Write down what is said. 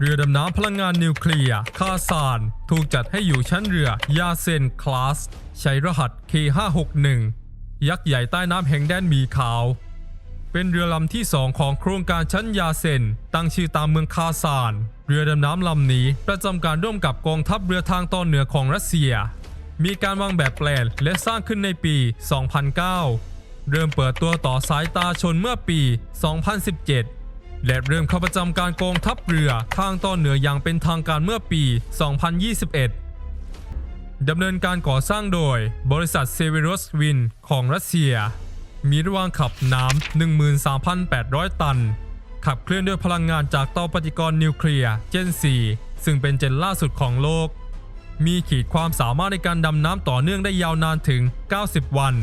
เรือดำน้ำพลังงานนิวเคลียร์คาซาน ถูกจัดให้อยู่ชั้นเรือยาเซนคลาส ใช้รหัส K561 ยักษ์ใหญ่ใต้น้ำแห่งแดนหมีขาว เป็นเรือลำที่2ของโครงการชั้นยาเซน ตั้งชื่อตามเมืองคาซาน เรือดำน้ำลำนี้ประจำการร่วมกับกองทัพเรือทางตอนเหนือของรัสเซีย มีการวางแบบแปลนและสร้างขึ้นในปี 2009 เริ่มเปิดตัวต่อสายตาชนเมื่อปี 2017 และเริ่มเข้าประจำการกองทัพเรือทางตอนเหนืออย่างเป็นทางการเมื่อปี 2021 ดำเนินการก่อสร้างโดยบริษัทเซเวร s สวินของรัสเซีย มีระวางขับน้ำ 13,800 ตัน ขับเคลื่อนด้วยพลังงานจากเตาปฏิกรณ์นิวเคลียร์เจน 4 ซึ่งเป็นเจนล่าสุดของโลก มีขีดความสามารถในการดำน้ำต่อเนื่องได้ยาวนานถึง 90 วัน